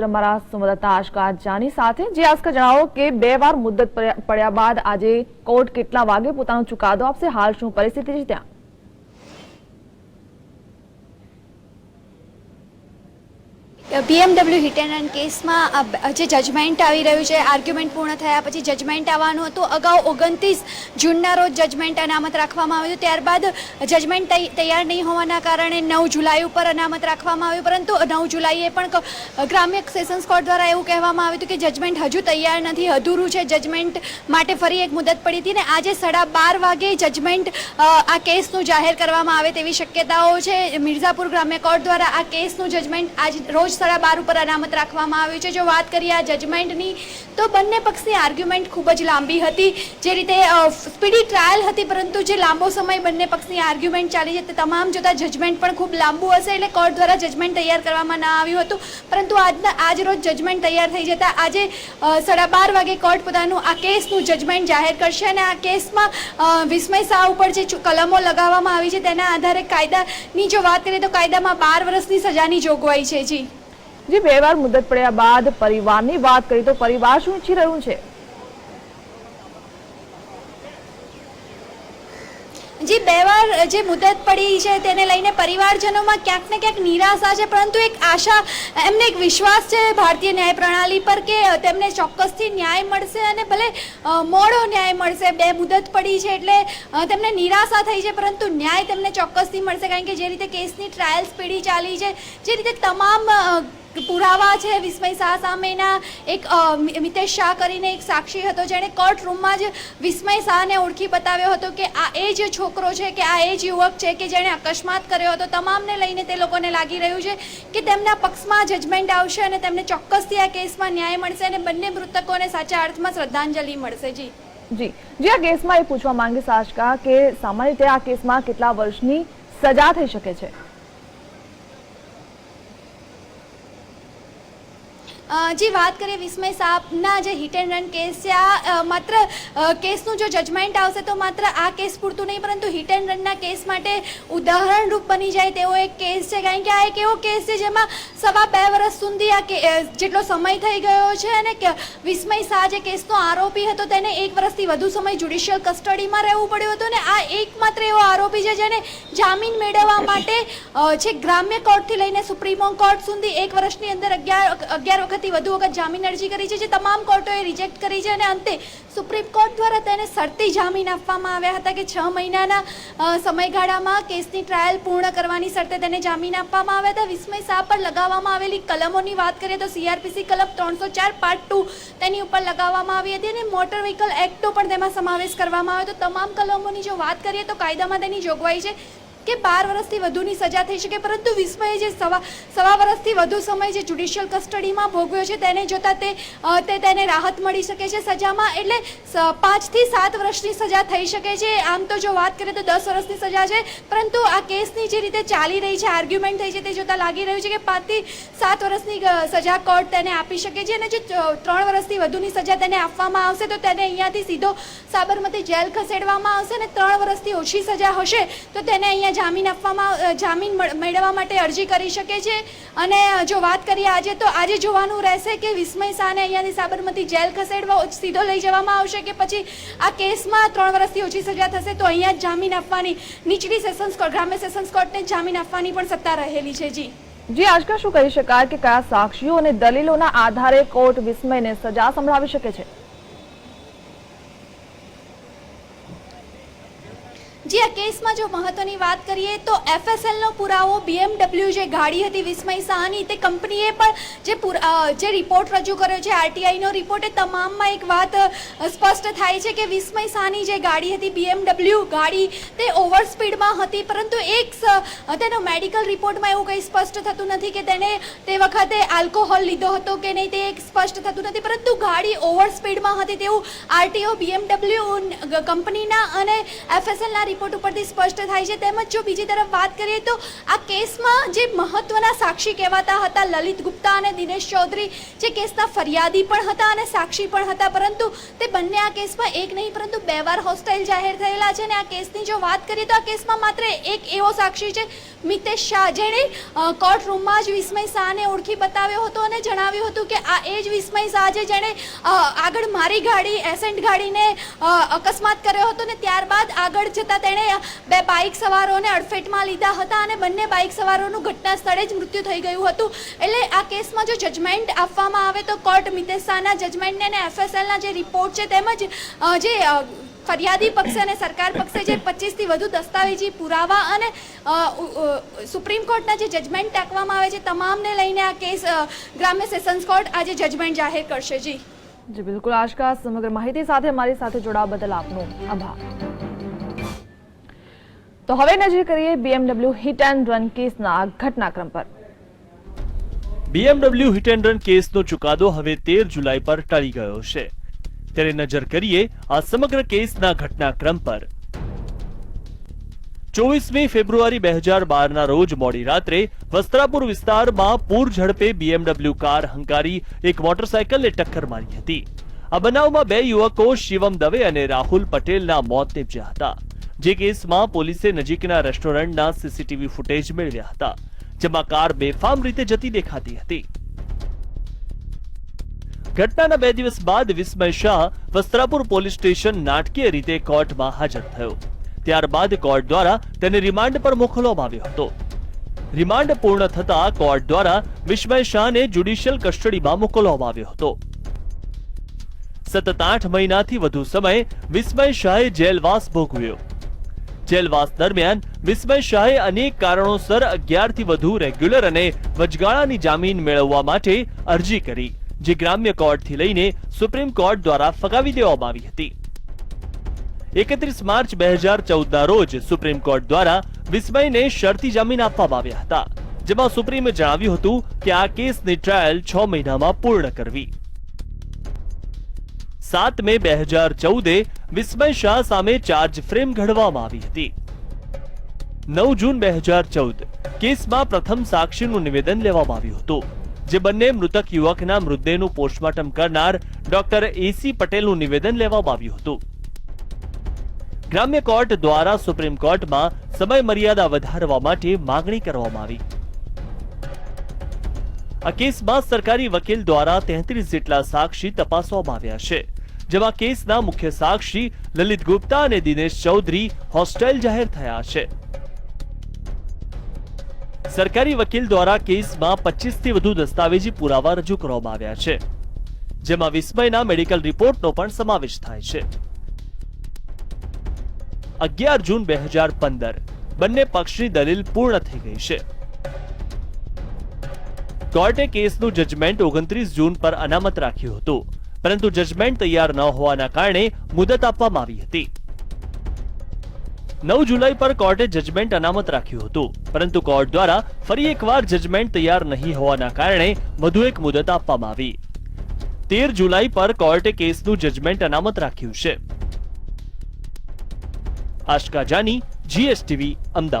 અમારા સંવાદદાતા આશકા જાની સાથે. જે આશકા જણાવો કે બે વાર મુદ્દત પડ્યા બાદ આજે કોર્ટ કેટલા વાગે પોતાનો ચુકાદો આપશે? હાલ શું પરિસ્થિતિ છે ત્યાં? બીએમડબલ્યુ હિટ એન્ડ રન કેસમાં જે જજમેન્ટ આવી રહ્યું છે આર્ગ્યુમેન્ટ પૂર્ણ થયા પછી જજમેન્ટ આવવાનું હતું. અગાઉ ઓગણત્રીસ જૂનના રોજ જજમેન્ટ અનામત રાખવામાં આવ્યું. ત્યારબાદ જજમેન્ટ તૈયાર નહીં હોવાના કારણે નવ જુલાઈ ઉપર અનામત રાખવામાં આવ્યું. પરંતુ નવ જુલાઈએ પણ ગ્રામ્ય સેશન્સ કોર્ટ દ્વારા એવું કહેવામાં આવ્યું હતું કે જજમેન્ટ હજુ તૈયાર નથી, અધૂરું છે. જજમેન્ટ માટે ફરી એક મુદત પડી હતી ને આજે સાડા બાર વાગે જજમેન્ટ આ કેસનું જાહેર કરવામાં આવે તેવી શક્યતાઓ છે. મિર્ઝાપુર ગ્રામ્ય કોર્ટ દ્વારા આ કેસનું જજમેન્ટ આજ રોજ સાડા બાર ઉપર અનામત રાખવામાં આવ્યું છે. જો વાત કરીએ આ જજમેન્ટની તો બંને પક્ષની આર્ગ્યુમેન્ટ ખૂબ જ લાંબી હતી. જે રીતે સ્પીડી ટ્રાયલ હતી, પરંતુ જે લાંબો સમય બંને પક્ષની આર્ગ્યુમેન્ટ ચાલી છે, તે તમામ જોતા જજમેન્ટ પણ ખૂબ લાંબુ હશે. એટલે કોર્ટ દ્વારા જજમેન્ટ તૈયાર કરવામાં ના આવ્યું હતું. પરંતુ આજના, આજ રોજ જજમેન્ટ તૈયાર થઈ જતાં આજે સાડા બાર વાગે કોર્ટ પોતાનું આ કેસનું જજમેન્ટ જાહેર કરશે અને આ કેસમાં વિસ્મય શાહ ઉપર જે કલમો લગાવવામાં આવી છે, તેના આધારે કાયદાની જો વાત કરીએ તો કાયદામાં બાર વર્ષની સજાની જોગવાઈ છે. જી. જે બે વાર મુદ્દત પડ્યા બાદ પરિવારની વાત કરી તો પરિવાર શું ઈચ્છી રહ્યું છે? જે બે વાર, જે મુદત પડી છે તેને લઈને પરિવારજનોમાં ક્યાંક ને ક્યાંક નિરાશા છે, પરંતુ એક આશા, એમને એક વિશ્વાસ છે ભારતીય ન્યાય પ્રણાલી પર કે તેમને ચોક્કસથી ન્યાય મળશે અને ભલે મોડો ન્યાય મળશે, બે મુદત પડી છે એટલે તેમને નિરાશા થઈ છે, પરંતુ ન્યાય તેમને ચોક્કસથી મળશે, કારણ કે જે રીતે કેસની ટ્રાયલ્સ પીડી ચાલી છે, જે રીતે તમામ પુરાવા છે વિસ્મય શાહ સામેના. એક મિતેશ શાહ કરીને એક સાક્ષી હતો જેણે કોર્ટ રૂમમાં જ વિસ્મય શાહને ઓળખી બતાવ્યો હતો કે આ એ જ છોકરો છે કે આ એ જ યુવક છે કે જેણે અકસ્માત કર્યો હતો. તમામને લઈને તે લોકોને લાગી રહ્યું છે કે તેમના પક્ષમાં જજમેન્ટ આવશે અને તેમને ચોક્કસથી આ કેસમાં ન્યાય મળશે અને બંને મૃતકોને સાચા અર્થમાં શ્રદ્ધાંજલિ મળશે. જી. જી. જી, આ કેસમાં એ પૂછવા માંગે આશકા કે સામાન્ય રીતે આ કેસમાં કેટલા વર્ષની સજા થઈ શકે છે? જી વાત કરીએ વિસ્મય સાહેબના જે હિટ એન્ડ રન કેસ છે, આ માત્ર કેસનું જો જજમેન્ટ આવશે તો માત્ર આ કેસ પૂરતું નહીં, પરંતુ હિટ એન્ડ રનના કેસ માટે ઉદાહરણરૂપ બની જાય તેવો એક કેસ છે. કારણ કે આ એક એવો કેસ છે જેમાં સવા બે વર્ષ સુધી આ જેટલો સમય થઈ ગયો છે અને વિસ્મય શાહ જે કેસનો આરોપી હતો તેને એક વર્ષથી વધુ સમય જ્યુડિશિયલ કસ્ટડીમાં રહેવું પડ્યું હતું અને આ એકમાત્ર એવો આરોપી છે જેને જામીન મેળવવા માટે છે ગ્રામ્ય કોર્ટથી લઈને સુપ્રીમો કોર્ટ સુધી એક વર્ષની અંદર અગિયાર અગિયાર વખતથી વધુ વખત જામીન અરજી કરી છે. જે તમામ કોર્ટોએ રિજેક્ટ કરી છે અને અંતે સુપ્રીમ કોર્ટ દ્વારા તેને શરતી જામીન આપવામાં આવ્યા હતા કે છ મહિનાના સમયગાળામાં કેસની ટ્રાયલ પૂર્ણ કરવાની શરતે તેને જામીન આપવામાં આવ્યા હતા. વિસ્મય શાહ પર લગાવવામાં આવેલી કલમોની વાત કરીએ તો સીઆરપીસી કલમ ત્રણસો ચાર પાર્ટ ટુ તેની ઉપર લગાવવામાં આવી હતી અને મોટર વ્હીકલ એક્ટનો પણ તેમાં સમાવેશ કરવામાં આવ્યો તો તમામ કલમોની જો વાત કરીએ તો કાયદામાં તેની જોગવાઈ છે. કે બાર વર્ષથી વધુની સજા થઈ શકે, પરંતુ વિસ્મયે જે સવા સવા વર્ષથી વધુ સમય જે જ્યુડિશિયલ કસ્ટડીમાં ભોગવ્યો છે, તેને જોતાં તે તેને રાહત મળી શકે છે સજામાં. એટલે પાંચથી સાત વર્ષની સજા થઈ શકે છે. આમ તો જો વાત કરીએ તો દસ વર્ષની સજા છે, પરંતુ આ કેસની જે રીતે ચાલી રહી છે આર્ગ્યુમેન્ટ થઈ છે, તે જોતાં લાગી રહ્યું છે કે પાંચથી સાત વર્ષની સજા કોર્ટ તેને આપી શકે છે અને જો ત્રણ વર્ષથી વધુની સજા તેને આપવામાં આવશે, તો તેને અહીંયાથી સીધો સાબરમતી જેલ ખસેડવામાં આવશે અને ત્રણ વર્ષથી ઓછી સજા હશે, તો તેને અહીંયા જામીન આપવામાં જામીન મેળવવા માટે અરજી કરી શકે છે. અને જો વાત કરીએ આજે, તો આજે જોવાનું રહેશે કે વિસ્મય શાહને અહીંયાથી સાબરમતી જેલ ખસેડવા સીધો લઈ જવામાં આવશે કે પછી આ કેસમાં ત્રણ વર્ષથી ઓછી સજા થશે, તો અહીંયા જ જામીન આપવાની, નીચલી સેશન્સ કોર્ટ, ગ્રામ્ય સેશન્સ કોર્ટને જામીન આપવાની પણ સત્તા રહેલી છે, જી. જી આજકા શું કહી શકાય કે કયા સાક્ષીઓ અને દલીલોના આધારે કોર્ટ વિસ્મયને સજા સંભળાવી શકે છે જી આ કેસમાં જો મહત્વની વાત કરીએ તો એફએસએલનો પુરાવો બીએમડબલ્યુ જે ગાડી હતી વિસ્મય શાહની તે કંપનીએ પણ જે જે રિપોર્ટ રજૂ કર્યો છે આરટીઆઈનો રિપોર્ટ એ તમામમાં એક વાત સ્પષ્ટ થાય છે કે વિસ્મય શાહની જે ગાડી હતી બીએમડબલ્યુ ગાડી, તે ઓવર સ્પીડમાં હતી, પરંતુ એક તેનો મેડિકલ રિપોર્ટમાં એવું કંઈ સ્પષ્ટ થતું નથી કે તેને તે વખતે આલ્કોહોલ લીધો હતો કે નહીં તે એક સ્પષ્ટ થતું નથી, પરંતુ ગાડી ઓવર સ્પીડમાં હતી તેવું આરટીઓ બીએમડબલ્યુ કંપનીના અને એફએસએલના રિપોર્ટ ઉપરથી સ્પષ્ટ સ્પષ્ટ થાય છે. તેમજ જો બીજી તરફ વાત કરીએ તો આ કેસમાં જે મહત્વના સાક્ષી કહેવાતા હતા લલિત ગુપ્તા અને દિનેશ ચૌધરી, જે કેસના ફરિયાદી પણ હતા અને સાક્ષી પણ હતા. પરંતુ તે બંને આ કેસમાં એક નહીં, પરંતુ બે વાર હોસ્ટેલ જાહેર થયેલા છે અને આ કેસની જો વાત કરીએ તો આ કેસમાં માત્ર એક એવો સાક્ષી છે, મિતેશ શાહ, જેણે કોર્ટ રૂમમાં જ વિસ્મય શાહને ઓળખી બતાવ્યો હતો અને જણાવ્યું હતું કે આ એ જ વિસ્મય શાહ છે જેણે આગળ મારી ગાડી, એસેન્ટ ગાડીને અકસ્માત કર્યો હતો ને ત્યારબાદ આગળ જતાં તેણે બે બાઇક સવારોને અડફેટમાં લીધા હતા અને બંને બાઇક સવારોનું ઘટના સ્થળે જ મૃત્યુ થઈ ગયું હતું. એટલે આ કેસમાં જો જજમેન્ટ આપવામાં આવે તો કોર્ટ મિતેશ શાહના જજમેન્ટને અને એફએસએલના જે રિપોર્ટ છે તેમજ જે ફરિયાદી પક્ષે અને સરકાર પક્ષે જે પચીસથી વધુ દસ્તાવેજી પુરાવા અને સુપ્રીમ કોર્ટના જે જજમેન્ટ ટાંકવામાં આવે છે તમામને લઈને આ કેસ ગ્રામ્ય સેશન્સ કોર્ટ આજે જજમેન્ટ જાહેર કરશે. જી. જી, બિલકુલ. આશકા સમગ્ર માહિતી સાથે, મારી સાથે જોડાવા બદલ આપનો આભાર. તો હવે નજર કરીએ બીએમડબલ્યુ હિટ એન્ડ રન કેસના ઘટનાક્રમ પર. બીએમડબલ્યુ હિટ એન્ડ રન કેસનો ચુકાદો હવે તેર જુલાઈ પર ટળી ગયો છે. ત્યારે નજર કરીએ આ સમગ્ર કેસના ઘટનાક્રમ પર. ચોવીસમી ફેબ્રુઆરી બે હજાર બારના રોજ મોડી રાત્રે વસ્ત્રાપુર વિસ્તારમાં પૂર ઝડપે બીએમડબલ્યુ કાર હંકારી એક મોટરસાયકલને ટક્કર મારી હતી. આ બનાવમાં બે યુવકો શિવમ દવે અને રાહુલ પટેલના મોત નીપજ્યા હતા. જે કેસમાં પોલીસે નજીકના રેસ્ટોરન્ટના સીસીટીવી ફૂટેજ મેળવ્યા હતા, જેમાં કાર બેફામ રીતે જતી દેખાતી હતી. ઘટનાના બે દિવસ બાદ વિસ્મય શાહ વસ્ત્રાપુર પોલીસ સ્ટેશન નાટકીય રીતે કોર્ટમાં હાજર થયો. ત્યારબાદ કોર્ટ દ્વારા તેને રિમાન્ડ પર મોકલવામાં આવ્યો હતો. રિમાન્ડ પૂર્ણ થતા કોર્ટ દ્વારા વિસ્મય શાહને જ્યુડિશિયલ કસ્ટડીમાં મોકલવામાં આવ્યો હતો. સતત આઠ મહિનાથી વધુ સમય વિસ્મય શાહે જેલવાસ ભોગવ્યો. જેલવાસ દરમિયાન વિસ્મય શાહે અનેક કારણોસર અગિયારથી વધુ રેગ્યુલર અને વચગાળાની જામીન મેળવવા માટે અરજી કરી, જે ગ્રામ્ય કોર્ટથી લઈને સુપ્રીમ કોર્ટ દ્વારા ફગાવી દેવામાં આવી હતી. એકત્રીસ માર્ચ બે હજાર ચૌદના રોજ સુપ્રીમ કોર્ટ દ્વારા વિસ્મયને શરતી જામીન આપવામાં આવ્યા હતા, જેમાં સુપ્રીમે જણાવ્યું હતું કે આ કેસની ટ્રાયલ છ મહિનામાં પૂર્ણ કરવી. સાત મે બે હજાર ચૌદે વિસ્મય શાહ સામે ચાર્જ ફ્રેમ ઘડવામાં આવી હતી. નવ જૂન બે હજાર ચૌદ કેસમાં પ્રથમ સાક્ષીનું નિવેદન લેવામાં આવ્યું હતું. જે બંને મૃતક યુવકના મૃતદેહનું પોસ્ટમોર્ટમ કરનાર ડોક્ટર એસી પટેલનું નિવેદન લેવામાં આવ્યું હતું. ગ્રામ્ય કોર્ટ દ્વારા સુપ્રીમ કોર્ટમાં સમય મર્યાદા વધારવા માટે માંગણી કરવામાં આવી. આ કેસમાં સરકારી વકીલ દ્વારા તેત્રીસ જેટલા સાક્ષી તપાસવામાં આવ્યા છે. જેમાં કેસના મુખ્ય સાક્ષી લલિત ગુપ્તા અને દિનેશ ચૌધરી હોસ્ટેલ જાહેર થયા છે. સરકારી વકીલ દ્વારા કેસમાં 25 થી વધુ દસ્તાવેજી પુરાવા રજૂ કરવામાં આવ્યા છે, જેમાં વિસ્મયના મેડિકલ રિપોર્ટનો પણ સમાવેશ થાય છે. અગિયાર જૂન બે હજાર પંદર, બંને પક્ષની દલીલ પૂર્ણ થઈ ગઈ છે. કોર્ટે કેસનું જજમેન્ટ ઓગણત્રીસ જૂન પર અનામત રાખ્યું હતું. પરંતુ જજમેન્ટ તૈયાર ન હોવાના કારણે મુદત આપવામાં આવી હતી. નવ જુલાઈ પર કોર્ટે જજમેન્ટ અનામત રાખ્યું હતું. પરંતુ કોર્ટ દ્વારા ફરી એકવાર જજમેન્ટ તૈયાર નહીં હોવાના કારણે વધુ એક મુદત આપવામાં આવી. તેર જુલાઈ પર કોર્ટે કેસનું જજમેન્ટ અનામત રાખ્યું છે. આશકા જાની જીએસટીવી અમદાવાદ.